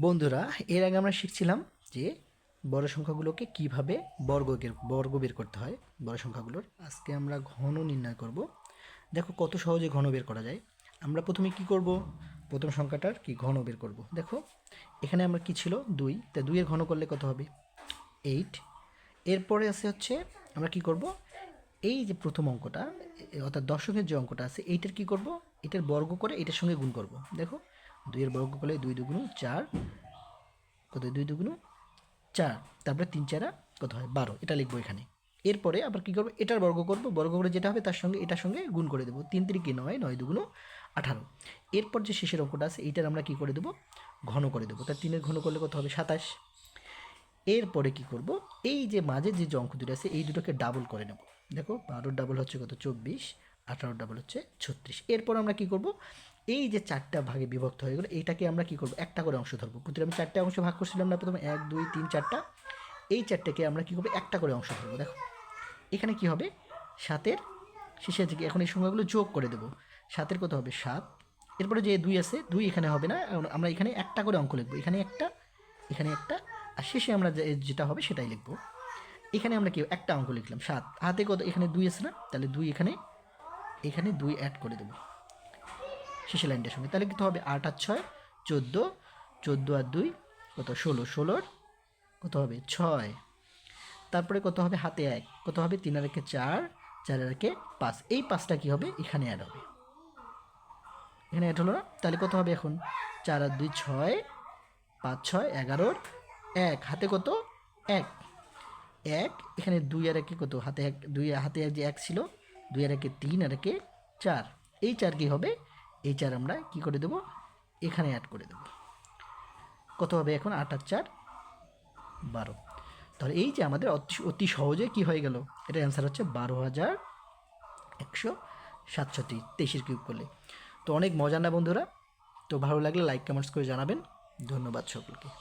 বন্ধুরা, এর আগে আমরা শিখছিলাম যে বড় সংখ্যাগুলোকে কীভাবে বর্গ বর্গ বের করতে হয় বড় সংখ্যাগুলোর। আজকে আমরা ঘন নির্ণয় করব। দেখো কত সহজে ঘন বের করা যায়। আমরা প্রথমে কি করব? প্রথম সংখ্যাটার কি ঘন বের করব। দেখো, এখানে আমরা কি ছিল? দুই। তা দুইয়ের ঘন করলে কত হবে? এইট। এরপরে আছে হচ্ছে, আমরা কি করব? এই যে প্রথম অঙ্কটা, অর্থাৎ দশকের যে অঙ্কটা আছে, এইটার কি করব? এটার বর্গ করে এটার সঙ্গে গুণ করব। দেখো দুইয়ের বর্গ করলে দুই দুগুণ চার, কত দুই দুগুণ চার। তারপরে তিন চারা কত হয়? বারো। এটা লিখব এখানে। এরপরে আবার কী করব? এটার বর্গ করব। বর্গ করে যেটা হবে তার সঙ্গে, এটার সঙ্গে গুণ করে দেবো। তিন তিরিকে নয় নয় দুগুণ আঠারো। এরপর যে শেষের অঙ্কটা আছে, এইটার আমরা কী করে দেবো? ঘন করে দেবো। তার তিনের ঘন করলে কত হবে? সাতাশ। এরপরে কি করব? এই যে মাঝে যে অঙ্ক দুটো আছে, এই দুটোকে ডাবল করে নেব। দেখো, বারোর ডাবল হচ্ছে কত? চব্বিশ। আঠারোর ডাবল হচ্ছে ছত্রিশ। এরপর আমরা কি করব? এই যে চারটা ভাগে বিভক্ত হয়ে গেলো, এইটাকে আমরা কি করব? একটা করে অংশ ধরবো। প্রতিটা আমি চারটে অংশ ভাগ করছিলাম না, প্রথমে এক, দুই, তিন, চারটা। এই চারটাকে আমরা কি করব? একটা করে অংশ ধরবো। দেখো, এখানে কি হবে? সাতের শেষের দিকে এখন এই সংখ্যাগুলো যোগ করে দেবো। সাতের কত হবে? সাত। এরপরে যে দুই আছে, দুই এখানে হবে না আমরা এখানে একটা করে অঙ্ক লিখব। এখানে একটা এখানে একটা, আর শেষে আমরা যেটা হবে সেটাই লিখব। এখানে আমরা কি, একটা অঙ্ক লিখলাম, সাত। হাতে কত, এখানে দুই আছে না, তাহলে দুই এখানে এখানে দুই অ্যাড করে দেবো। শেষের লাইনটার সঙ্গে। তাহলে কত হবে আট আর ছয়, চোদ্দ চোদ্দ আর দুই, কত? ষোলো। ষোলোর কত হবে? ছয়। তারপরে কত হবে? হাতে এক। কত হবে? তিন আর একে চার চার আর একে পাঁচ। এই পাঁচটা কী হবে? এখানে অ্যাড হবে। এখানে অ্যাড হলো না? তাহলে কত হবে এখন? চার আর দুই ছয়, পাঁচ ছয়, এগারোর এক। হাতে কত? এক। এক। এখানে দুই আর একে কত? হাতে এক, দুই, হাতে যে এক ছিল দুই আর একে তিন আর একে চার। এই চার কি হবে? এই চার আমরা কি করে দেব? এখানে অ্যাড করে দেব। কত হবে এখন? আট আর চার, বারো। তাহলে এই যে আমাদের অতি অতি সহজে কি হয়ে গেল? এটার অ্যান্সার হচ্ছে বারো হাজার একশো সাতষট্টি, তেইশের কিউব করলে। তো অনেক মজা না বন্ধুরা? তো ভালো লাগলে লাইক কমেন্টস করে জানাবেন। ধন্যবাদ সকলকে।